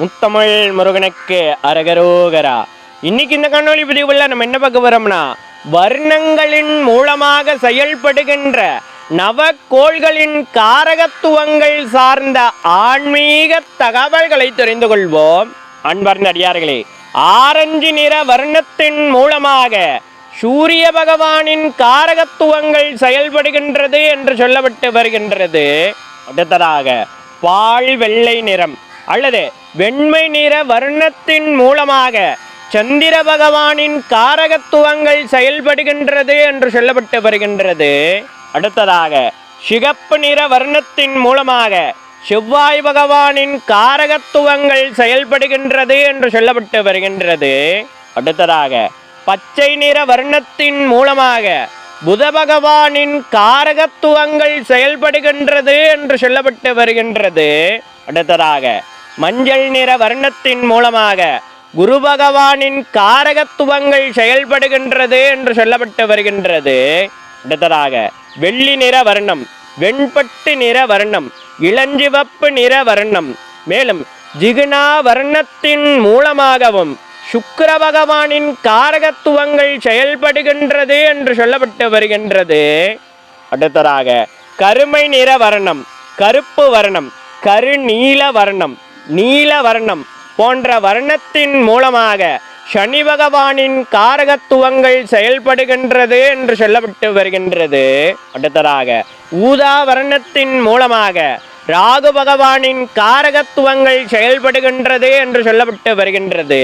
முத்தமிழ் முருகனுக்கு அரகரோகரா. இன்னைக்கு இந்த கண்ணொளி பதிவுல நம்ம என்ன பார்க்க போறோம்னா வர்ணங்களின் மூலமாக செயல்படுகின்ற நவக்கோள்களின் காரகத்துவங்கள் சார்ந்த ஆன்மீக தகவல்களை தெரிந்து கொள்வோம். அன்பார்ந்த அடியார்களே ஆரஞ்சு நிற வர்ணத்தின் மூலமாக சூரிய பகவானின் காரகத்துவங்கள் செயல்படுகின்றது என்று சொல்லப்பட்டு வருகின்றது. அடுத்ததாக பால் வெள்ளை நிறம் அல்லது வெண்மை நிற வர்ணத்தின் மூலமாக சந்திர பகவானின் காரகத்துவங்கள் செயல்படுகின்றது என்று சொல்லப்பட்டு வருகின்றது. அடுத்ததாக சிகப்பு நிற வர்ணத்தின் மூலமாக செவ்வாய் பகவானின் காரகத்துவங்கள் செயல்படுகின்றது என்று சொல்லப்பட்டு வருகின்றது. அடுத்ததாக பச்சை நிற வர்ணத்தின் மூலமாக புத பகவானின் காரகத்துவங்கள் செயல்படுகின்றது என்று சொல்லப்பட்டு வருகின்றது. அடுத்ததாக மஞ்சள் நிற வர்ணத்தின் மூலமாக குரு பகவானின் காரகத்துவங்கள் செயல்படுகின்றது என்று சொல்லப்பட்டு வருகின்றது. அடுத்ததாக வெள்ளி நிற வர்ணம் வெண்பட்டு நிற வர்ணம் இளஞ்சிவப்பு நிற வர்ணம். மேலும் ஜிகுனா வர்ணத்தின் மூலமாகவும் சுக்கர பகவானின் காரகத்துவங்கள் செயல்படுகின்றது என்று சொல்லப்பட்டு வருகின்றது. அடுத்ததாக கருமை நிற வர்ணம் கருப்பு வர்ணம் கருநீல வர்ணம். நீல வர்ணம் போன்ற வர்ணத்தின் மூலமாக சனி பகவானின் காரகத்துவங்கள் செயல்படுகின்றது என்று சொல்லப்பட்டு வருகின்றது. அடுத்ததாக ஊதா வர்ணத்தின் மூலமாக ராகு பகவானின் காரகத்துவங்கள் செயல்படுகின்றது என்று சொல்லப்பட்டு வருகின்றது.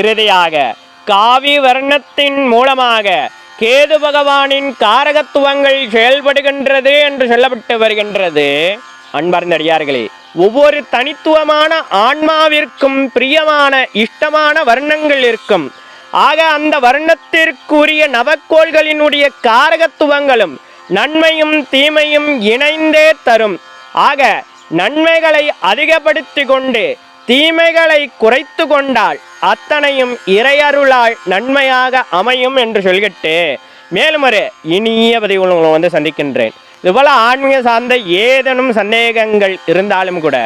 இறுதியாக காவி வர்ணத்தின் மூலமாக கேது பகவானின் காரகத்துவங்கள் செயல்படுகின்றது என்று சொல்லப்பட்டு வருகின்றது. அன்பார்ந்த அடியார்களே ஒவ்வொரு தனித்துவமான ஆன்மாவிற்கும் பிரியமான இஷ்டமான வர்ணங்கள் இருக்கும். ஆக அந்த வர்ணத்திற்குரிய நவக்கோள்களினுடைய காரகத்துவங்களும் நன்மையும் தீமையும் இணைந்தே தரும். ஆக நன்மைகளை அதிகப்படுத்தி கொண்டு தீமைகளை குறைத்து கொண்டால் அத்தனையும் இறையருளால் நன்மையாக அமையும் என்று சொல்கிட்டு மேலும் ஒரு இனிய பதிவு வந்து சந்திக்கின்றேன். இதுபோல ஆன்மீக சார்ந்த ஏதேனும் சந்தேகங்கள் இருந்தாலும் கூட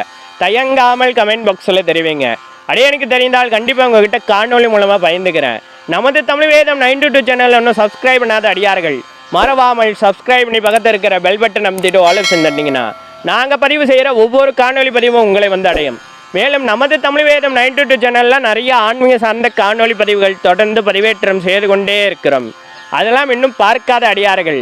தயங்காமல் கமெண்ட் பாக்ஸில் தெரிவிங்க. அப்படியே எனக்கு தெரிந்தால் கண்டிப்பாக உங்ககிட்ட காணொலி மூலமாக பயந்துக்கிறேன். நமது Tamil Vedam ninety two channel இன்னும் சப்ஸ்கிரைப் பண்ணாத அடியார்கள் மறவாமல் சப்ஸ்கிரைப் பண்ணி பக்கத்தில் இருக்கிற பெல் பட்டன் அமைத்திட்டு ஆலோசனை செஞ்சிட்டிங்கன்னா நாங்கள் பதிவு செய்கிற ஒவ்வொரு காணொலி பதிவும் உங்களை வந்து அடையும். மேலும் நமது தமிழ் வேதம் நைன்டி டூ சேனலில் நிறைய ஆன்மீக சார்ந்த காணொலி பதிவுகள் தொடர்ந்து பதிவேற்றம் செய்து கொண்டே இருக்கிறோம். அதெல்லாம் இன்னும் பார்க்காத அடியார்கள்